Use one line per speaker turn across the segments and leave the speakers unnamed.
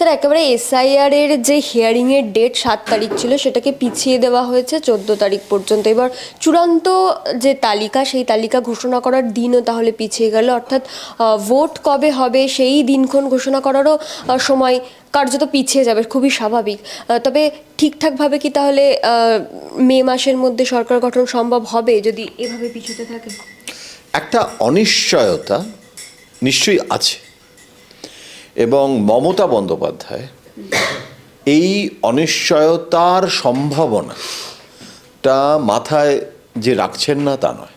Sir একেবারে SIR এর যে হিয়ারিং এর ডেট সাত তারিখ ছিল, সেটাকে পিছিয়ে দেওয়া হয়েছে চোদ্দ তারিখ পর্যন্ত। এবার চূড়ান্ত যে তালিকা, সেই তালিকা ঘোষণা করার দিনও তাহলে পিছিয়ে গেল। অর্থাৎ ভোট কবে হবে সেই দিনক্ষণ ঘোষণা করারও সময় কার্যত পিছিয়ে যাবে, খুবই স্বাভাবিক। তবে ঠিকঠাকভাবে কি তাহলে মে মাসের মধ্যে সরকার গঠন সম্ভব হবে যদি এভাবে পিছুতে থাকে?
একটা অনিশ্চয়তা নিশ্চয়ই আছে। এবং মমতা বন্দ্যোপাধ্যায়, এই অনিশ্চয়তার সম্ভাবনাটা মাথায় যে রাখছেন না তা নয়।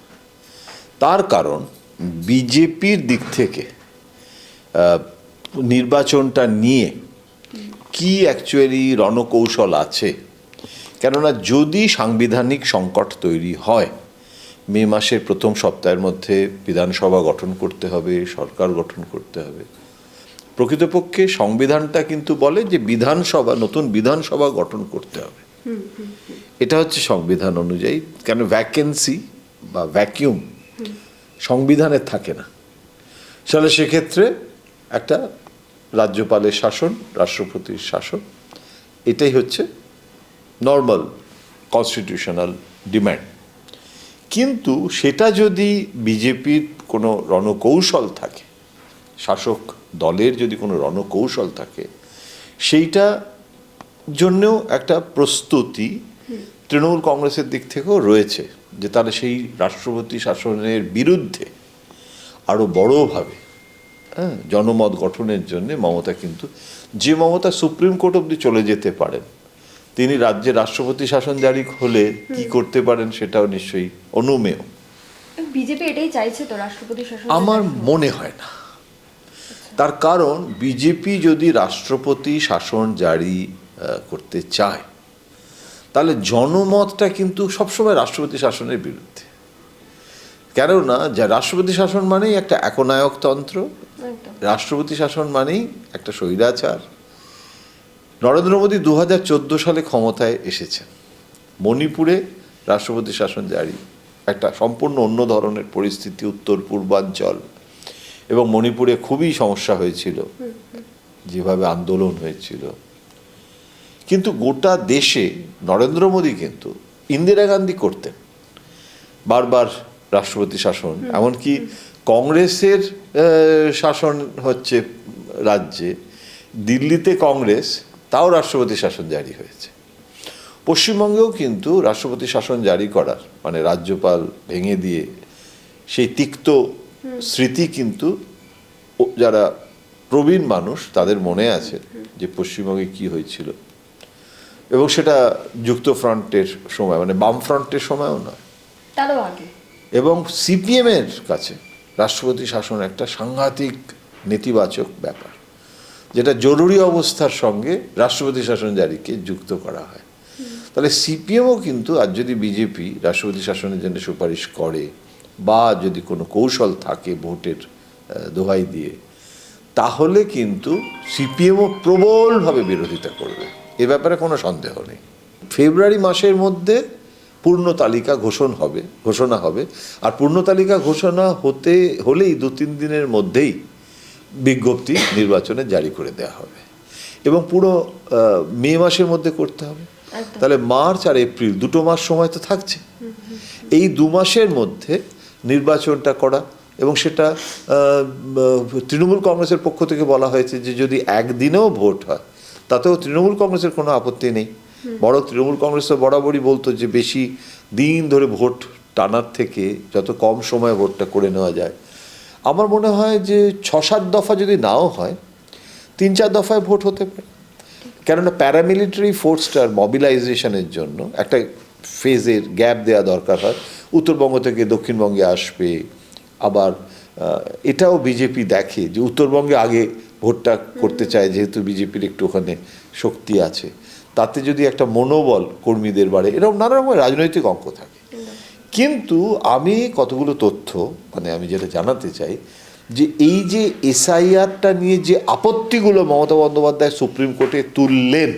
তার কারণ বিজেপির দিক থেকে নির্বাচনটা নিয়ে কি অ্যাকচুয়ালি রণকৌশল আছে? কেননা যদি সাংবিধানিক সংকট তৈরি হয়, মে মাসের প্রথম সপ্তাহের মধ্যে বিধানসভা গঠন করতে হবে, সরকার গঠন করতে হবে প্রকৃতপক্ষে সংবিধানটা কিন্তু বলে যে বিধানসভা নতুন বিধানসভা গঠন করতে হবে। এটা হচ্ছে সংবিধান অনুযায়ী। কেন ভ্যাকেন্সি বা ভ্যাকিউম সংবিধানে থাকে না। তাহলে সেক্ষেত্রে একটা রাজ্যপালের শাসন রাষ্ট্রপতির শাসন এটাই হচ্ছে নর্মাল কনস্টিটিউশনাল ডিম্যান্ড কিন্তু সেটা যদি বিজেপির কোনো রণকৌশল থাকে শাসক দলের যদি কোনো রণকৌশল থাকে সেইটা জন্যও একটা প্রস্তুতি তৃণমূল কংগ্রেসের দিক থেকেও রয়েছে যে তারা সেই রাষ্ট্রপতি শাসনের বিরুদ্ধে আরও বড়োভাবে হ্যাঁ জনমত গঠনের জন্য মমতা কিন্তু যে মমতা সুপ্রিম কোর্ট অব্দি চলে যেতে পারেন তিনি রাজ্যে রাষ্ট্রপতি শাসন জারি হলে কি করতে পারেন সেটাও নিশ্চয়ই অনুমেয়।
বিজেপি এটাই চাইছে তো রাষ্ট্রপতি শাসন
আমার মনে হয় না। তার কারণ বিজেপি যদি রাষ্ট্রপতি শাসন জারি করতে চায় তাহলে জনমতটা কিন্তু সবসময় রাষ্ট্রপতি শাসনের বিরুদ্ধে। কেননা যা রাষ্ট্রপতি শাসন মানেই একটা একনায়কতন্ত্র রাষ্ট্রপতি শাসন মানেই একটা স্বৈরাচার। নরেন্দ্র মোদী দু হাজার চোদ্দ সালে ক্ষমতায় এসেছেন। মণিপুরে রাষ্ট্রপতি শাসন জারি। একটা সম্পূর্ণ অন্য ধরনের পরিস্থিতি উত্তর পূর্বাঞ্চল এবং মণিপুরে খুবই সমস্যা হয়েছিল। যেভাবে আন্দোলন হয়েছিল। কিন্তু গোটা দেশে নরেন্দ্র মোদী কিন্তু ইন্দিরা গান্ধী করতেন। বারবার রাষ্ট্রপতি শাসন এমনকি কংগ্রেসের শাসন হচ্ছে রাজ্যে। দিল্লিতে কংগ্রেস তাও রাষ্ট্রপতি শাসন জারি হয়েছে। পশ্চিমবঙ্গেও কিন্তু রাষ্ট্রপতি শাসন জারি করার মানে রাজ্যপাল ভেঙে দিয়ে সেই তিক্ত স্মৃতি কিন্তু যারা প্রবীণ মানুষ তাদের মনে আছে যে পশ্চিমবঙ্গে কি হয়েছিল। এবং সেটা যুক্ত ফ্রন্টের সময় মানে বাম ফ্রন্টের সময়ও নয়। এবং সিপিএম এর কাছে রাষ্ট্রপতি শাসন একটা সাংঘাতিক নেতিবাচক ব্যাপার যেটা জরুরি অবস্থার সঙ্গে রাষ্ট্রপতি শাসন জারিকে যুক্ত করা হয়। তাহলে সিপিএমও কিন্তু আর যদি বিজেপি রাষ্ট্রপতি শাসনের জন্য সুপারিশ করে বা যদি কোনো কৌশল থাকে ভোটের দোহাই দিয়ে তাহলে কিন্তু সিপিএমও প্রবলভাবে বিরোধিতা করবে। এ ব্যাপারে কোনো সন্দেহ নেই। ফেব্রুয়ারি মাসের মধ্যে পূর্ণ তালিকা ঘোষণ হবে ঘোষণা হবে। আর পূর্ণ তালিকা ঘোষণা হতে হলেই দু তিন দিনের মধ্যেই বিজ্ঞপ্তি নির্বাচনে জারি করে দেওয়া হবে। এবং পুরো মে মাসের মধ্যে করতে হবে। তাহলে মার্চ আর এপ্রিল দুটো মাস সময় তো থাকছে। এই দু মাসের মধ্যে নির্বাচনটা করা এবং সেটা তৃণমূল কংগ্রেসের পক্ষ থেকে বলা হয়েছে যে যদি একদিনেও ভোট হয় তাতেও তৃণমূল কংগ্রেসের কোনো আপত্তি নেই। বড় তৃণমূল কংগ্রেস তো বরাবরই বলতো যে বেশি দিন ধরে ভোট টানার থেকে যত কম সময়ে ভোটটা করে নেওয়া যায়। আমার মনে হয় যে ছ সাত দফা যদি নাও হয় তিন চার দফায় ভোট হতে পারে। কেননা প্যারামিলিটারি ফোর্সটার মবিলাইজেশনের জন্য একটা ফেজের গ্যাপ দেওয়া দরকার হয়। উত্তরবঙ্গ থেকে দক্ষিণবঙ্গে আসবে। আবার এটাও বিজেপি দেখে যে উত্তরবঙ্গে আগে ভোটটা করতে চায় যেহেতু বিজেপির একটু ওখানে শক্তি আছে। তাতে যদি একটা মনোবল কর্মীদের বাড়ে এরকম নানা রকমের রাজনৈতিক অঙ্ক থাকে। কিন্তু আমি কতগুলো তথ্য মানে আমি যেটা জানাতে চাই যে এই যে এসআইআরটা নিয়ে যে আপত্তিগুলো মমতা বন্দ্যোপাধ্যায় সুপ্রিম কোর্টে তুললেন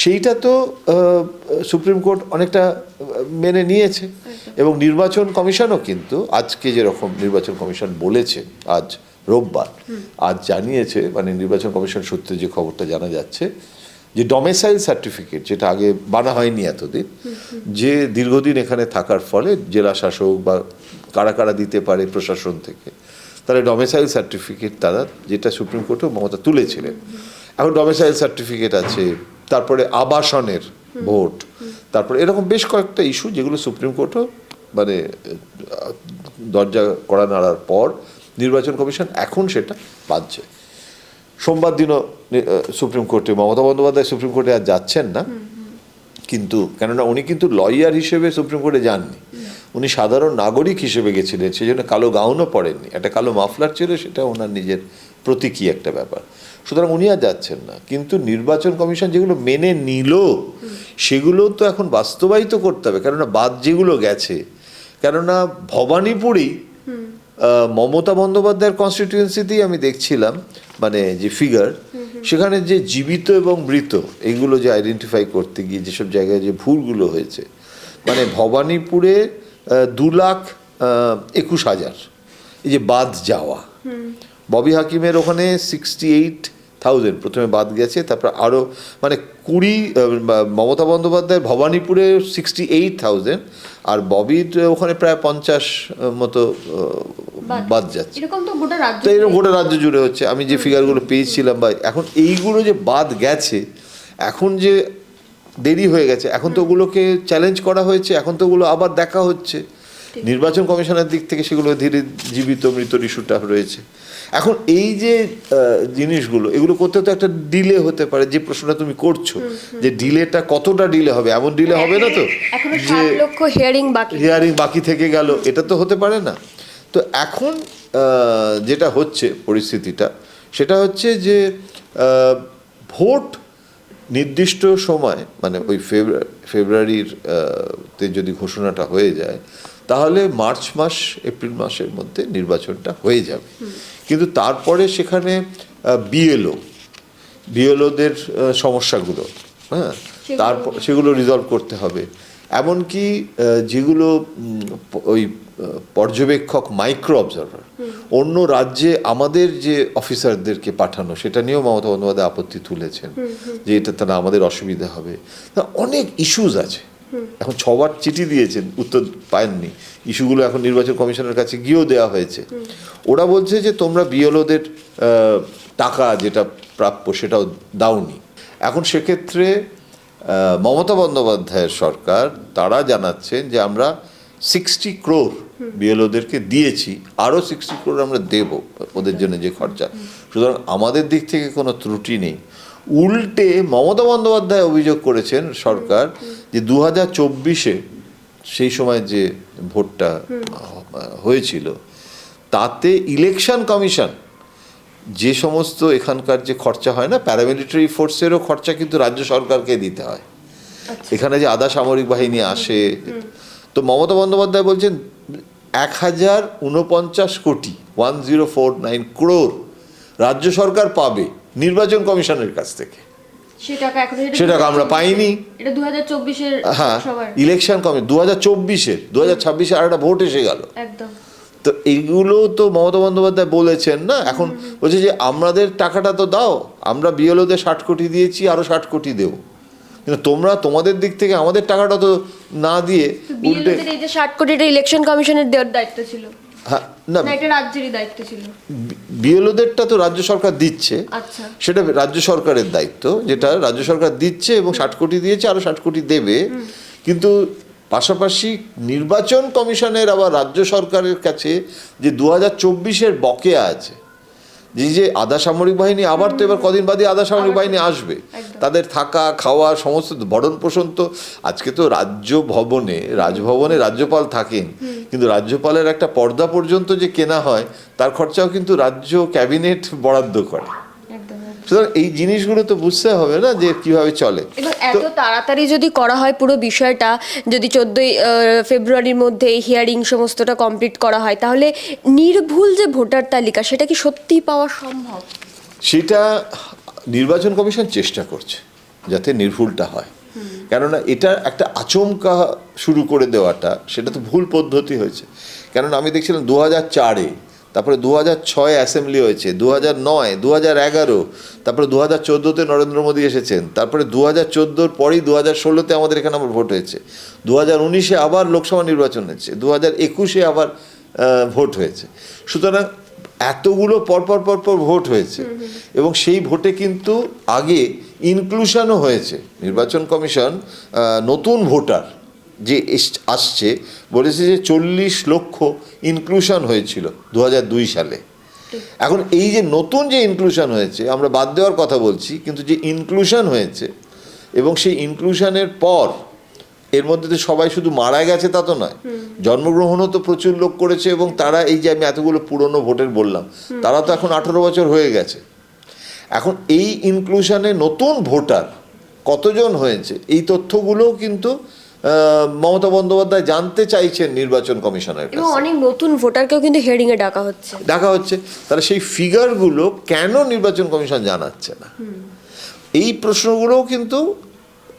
সেইটা তো সুপ্রিম কোর্ট অনেকটা মেনে নিয়েছে। এবং নির্বাচন কমিশনও কিন্তু আজকে যেরকম নির্বাচন কমিশন বলেছে, আজ রোববার, আজ জানিয়েছে মানে নির্বাচন কমিশন সূত্রে যে খবরটা জানা যাচ্ছে, যে ডোমেসাইল সার্টিফিকেট যেটা আগে বানা হয়নি এতদিন, যে দীর্ঘদিন এখানে থাকার ফলে জেলা শাসক বা কারা কারা দিতে পারে প্রশাসন থেকে, তাহলে ডোমেসাইল সার্টিফিকেট তারা যেটা সুপ্রিম কোর্টেও মমতা তুলেছিলেন। এখন ডোমেসাইল সার্টিফিকেট আছে, তারপরে আবাসনের ভোট তারপরে এরকম বেশ কয়েকটা ইস্যু যেগুলো সুপ্রিম কোর্টও মানে দরজা করা নাড়ার পর নির্বাচন কমিশন এখন সেটা বাঁধছে। সোমবার দিনও সুপ্রিম কোর্টে মমতা বন্দ্যোপাধ্যায় সুপ্রিম কোর্টে আর যাচ্ছেন না। কিন্তু কেননা উনি কিন্তু লয়ার হিসেবে সুপ্রিম কোর্টে যাননি। উনি সাধারণ নাগরিক হিসেবে গেছিলেন সেই জন্য কালো গাউনও পড়েননি একটা কালো মাফলার ছিল সেটা ওনার নিজের প্রতীকী একটা ব্যাপার। সুতরাং উনি আর যাচ্ছেন না। কিন্তু নির্বাচন কমিশন যেগুলো মেনে নিল সেগুলো তো এখন বাস্তবায়িত করতে হবে। কেননা বাদ যেগুলো গেছে কেননা ভবানীপুরেই মমতা বন্দ্যোপাধ্যায়ের কনস্টিটিউয়েন্সিতেই আমি দেখছিলাম মানে যে ফিগার সেখানে যে জীবিত এবং মৃত এইগুলো যে আইডেন্টিফাই করতে গিয়ে যেসব জায়গায় যে ভুলগুলো হয়েছে মানে ভবানীপুরে দু লাখ একুশ হাজার এই যে বাদ যাওয়া। ববি হাকিমের ওখানে সিক্সটি এইট থাউজেন্ড প্রথমে বাদ গেছে তারপর আরও মানে কুড়ি মমতা বন্দ্যোপাধ্যায় ভবানীপুরে সিক্সটি এইট থাউজেন্ড আর ববির ওখানে প্রায় পঞ্চাশ মতো বাদ। যাচ্ছে।
তো
এরকম গোটা রাজ্য জুড়ে হচ্ছে। আমি যে ফিগারগুলো পেয়েছিলাম বা এখন এইগুলো যে বাদ গেছে এখন যে দেরি হয়ে গেছে এখন তো ওগুলোকে চ্যালেঞ্জ করা হয়েছে এখন তো ওগুলো আবার দেখা হচ্ছে। নির্বাচন কমিশনের দিক থেকে সেগুলো ধীরে জীবিত মৃত ইস্যুটা রয়েছে। এখন এই যে জিনিসগুলো এগুলো করতে তো একটা ডিলে হতে পারে যে প্রশ্নটা তুমি করছ যে ডিলেটা কতটা ডিলে হবে? এমন ডিলে হবে না তো? যে
লক্ষ হিয়ারিং বাকি।
হিয়ারিং বাকি থেকে গেল এটা তো হতে পারে না। তো এখন যেটা হচ্ছে পরিস্থিতিটা সেটা হচ্ছে যে ভোট নির্দিষ্ট সময় মানে ওই ফেব্রুয়ারি ফেব্রুয়ারির তে যদি ঘোষণাটা হয়ে যায় তাহলে মার্চ মাস এপ্রিল মাসের মধ্যে নির্বাচনটা হয়ে যাবে। কিন্তু তারপরে সেখানে বিএলও বিএলওদের সমস্যাগুলো হ্যাঁ তারপর সেগুলো রিজলভ করতে হবে। এমনকি যেগুলো ওই পর্যবেক্ষক মাইক্রো অবজারভার অন্য রাজ্যে আমাদের যে অফিসারদেরকে পাঠানো সেটা নিয়েও মমতা বন্দ্যোপাধ্যায় আপত্তি তুলেছেন যে এটা তারা আমাদের অসুবিধা হবে। অনেক ইস্যুজ আছে। এখন ছবার চিঠি দিয়েছেন উত্তর পাননি ইস্যুগুলো এখন নির্বাচন কমিশনের কাছে গিয়েও দেওয়া হয়েছে। ওরা বলছে যে তোমরা বিএলওদের টাকা যেটা প্রাপ্য সেটাও দাওনি। এখন সেক্ষেত্রে মমতা বন্দ্যোপাধ্যায়ের সরকার তারা জানাচ্ছেন যে আমরা সিক্সটি ক্রোর বিএলওদেরকে দিয়েছি আরও সিক্সটি ক্রোর আমরা দেব ওদের জন্য যে খরচা। সুতরাং আমাদের দিক থেকে কোনো ত্রুটি নেই। উল্টে মমতা বন্দ্যোপাধ্যায় অভিযোগ করেছেন সরকার যে দু হাজার চব্বিশে সেই সময় যে ভোটটা হয়েছিল তাতে ইলেকশন কমিশন যে সমস্ত এখানকার যে খরচা হয় না প্যারামিলিটারি ফোর্সেরও খরচা কিন্তু রাজ্য সরকারকে দিতে হয়। এখানে যে আধা সামরিক বাহিনী আসে তো মমতা বন্দ্যোপাধ্যায় বলছেন এক হাজার উনপঞ্চাশ কোটি one zero four nine crore রাজ্য সরকার পাবে নির্বাচন কমিশনের কাছ থেকে।
সে টাকা এখন
সে টাকা আমরা পাইনি। হ্যাঁ ইলেকশন কমিশন দু হাজার চব্বিশের দু হাজার ছাব্বিশে আর একটা ভোট এসে গেল। তো এইগুলো তো মমতা বন্দ্যোপাধ্যায় বলেছেন না? এখন বলছে যে আমাদের টাকাটা তো দাও আমরা বিএলওদের ষাট কোটি দিয়েছি আরও ষাট কোটি দেব। কিন্তু তোমরা তোমাদের দিক থেকে আমাদের টাকাটা তো না দিয়ে উল্টে
এই যে ষাট কোটিটা ইলেকশন কমিশনের দেওয়ার দায়িত্ব ছিল।
হ্যাঁ না
না এটা রাজ্যেরই দায়িত্ব ছিল।
বিএলওদেরটা তো রাজ্য সরকার দিচ্ছে।
আচ্ছা।
সেটা রাজ্য সরকারের দায়িত্ব যেটা রাজ্য সরকার দিচ্ছে এবং ষাট কোটি দিয়েছে আরও ষাট কোটি দেবে। কিন্তু পাশাপাশি নির্বাচন কমিশনের আবার রাজ্য সরকারের কাছে যে দু হাজার চব্বিশের বকেয়া আছে যে যে আধা সামরিক বাহিনী আবার তো এবার কদিন বাদে আধা সামরিক বাহিনী আসবে তাদের থাকা খাওয়া সমস্ত ভরণ পোষণ তো আজকে তো রাজ্য ভবনে রাজভবনে রাজ্যপাল থাকেন। কিন্তু রাজ্যপালের একটা পর্দা পর্যন্ত যে কেনা হয় তার খরচাও কিন্তু রাজ্য ক্যাবিনেট বরাদ্দ করে। সুতরাং এই জিনিসগুলো তো বুঝতে হবে না যে কীভাবে চলে।
এত তাড়াতাড়ি যদি করা হয় পুরো বিষয়টা যদি চোদ্দোই ফেব্রুয়ারির মধ্যে হিয়ারিং সমস্তটা কমপ্লিট করা হয় তাহলে নির্ভুল যে ভোটার তালিকা সেটা কি সত্যিই পাওয়া সম্ভব?
সেটা নির্বাচন কমিশন চেষ্টা করছে যাতে নির্ভুলটা হয়। কেননা এটা একটা আচমকা শুরু করে দেওয়াটা সেটা তো ভুল পদ্ধতি হয়েছে। কেননা আমি দেখছিলাম দু হাজার চারে তারপরে দু হাজার ছয় অ্যাসেম্বলি হয়েছে দু হাজার নয় দু হাজার এগারো তারপরে দু হাজার চোদ্দোতে নরেন্দ্র মোদী এসেছেন তারপরে দু হাজার চোদ্দোর পরেই দু হাজার ষোলোতে আমাদের এখানে আবার ভোট হয়েছে দু হাজার উনিশে আবার লোকসভা নির্বাচন হয়েছে দু হাজার একুশে আবার ভোট হয়েছে। সুতরাং এতগুলো পরপর পরপর ভোট হয়েছে এবং সেই ভোটে কিন্তু আগে ইনক্লুশনও হয়েছে নির্বাচন কমিশন নতুন ভোটার যে আসছে বলেছে যে চল্লিশ লক্ষ ইনক্লুশন হয়েছিল দু দুই সালে। এখন এই যে নতুন যে ইনক্লুশন হয়েছে আমরা বাদ দেওয়ার কথা বলছি কিন্তু যে ইনক্লুশন হয়েছে এবং সেই ইনক্লুশনের পর এর মধ্যে তো সবাই শুধু মারা গেছে তা তো নয়। জন্মগ্রহণও তো প্রচুর লোক করেছে এবং তারা এই যে আমি এতগুলো পুরনো ভোটের বললাম তারা তো এখন আঠেরো বছর হয়ে গেছে। এখন এই ইনক্লুশনে নতুন ভোটার কতজন হয়েছে এই তথ্যগুলোও কিন্তু মমতা বন্দ্যোপাধ্যায় জানতে চাইছেন নির্বাচন কমিশনের
এবং অনেক নতুন ভোটারকেও কিন্তু হিয়ারিং এ ডাকা হচ্ছে।
ডাকা হচ্ছে। তাহলে সেই ফিগারগুলো কেন নির্বাচন কমিশন জানাচ্ছে না? এই প্রশ্নগুলোও কিন্তু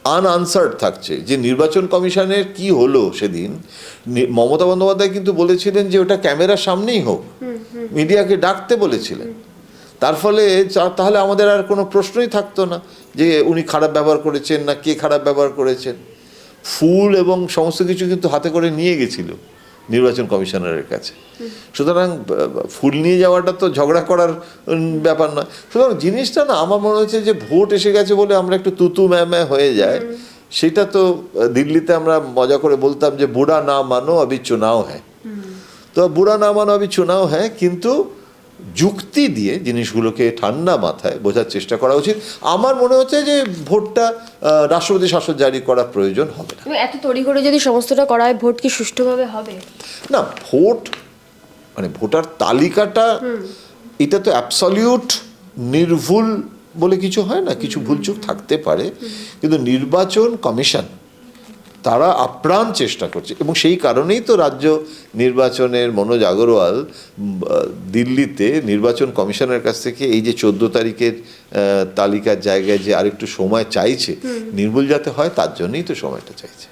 আনআনসার্ড থাকছে যে নির্বাচন কমিশনের কি হলো সেদিন? মমতা বন্দ্যোপাধ্যায় কিন্তু বলেছিলেন যে ওটা ক্যামেরার সামনেই হোক। মিডিয়াকে ডাকতে বলেছিলেন। তার ফলে তাহলে আমাদের আর কোনো প্রশ্নই থাকতো না যে উনি খারাপ ব্যবহার করেছেন না কে খারাপ ব্যবহার করেছেন। ফুল এবং সমস্ত কিছু কিন্তু হাতে করে নিয়ে গেছিল নির্বাচন কমিশনারের কাছে। সুতরাং ফুল নিয়ে যাওয়াটা তো ঝগড়া করার ব্যাপার নয়। সুতরাং জিনিসটা না, আমার মনে হচ্ছে যে ভোট এসে গেছে বলে আমরা একটু তুতু ম্যামে হয়ে যায়। সেটা তো দিল্লিতে আমরা মজা করে বলতাম যে বুড়া না মানো, অবিচ্ছু নাও হ্যাঁ তো বুড়া না মানো, অবিচ্ছু নাও হ্যাঁ কিন্তু যুক্তি দিয়ে জিনিসগুলোকে ঠান্ডা মাথায় বোঝার চেষ্টা করা উচিত। আমার মনে হচ্ছে যে ভোটটা রাষ্ট্রপতি শাসন জারি করা প্রয়োজন হবে না।
এত তড়ি করে যদি সমস্তটা করা হয় ভোট কি সুষ্ঠুভাবে হবে?
না ভোট মানে ভোটার তালিকাটা এটা তো অ্যাবসলিউট নির্ভুল বলে কিছু হয় না কিছু ভুলচুক থাকতে পারে। কিন্তু নির্বাচন কমিশন তারা আপ্রাণ চেষ্টা করছে। এবং সেই কারণেই তো রাজ্য নির্বাচনের মনোজ আগরওয়াল দিল্লিতে নির্বাচন কমিশনের কাছ থেকে এই যে চোদ্দ তারিখের তালিকার জায়গায় যে আরেকটু সময় চাইছে নির্মূল যাতে হয় তার জন্যই তো সময়টা চাইছে।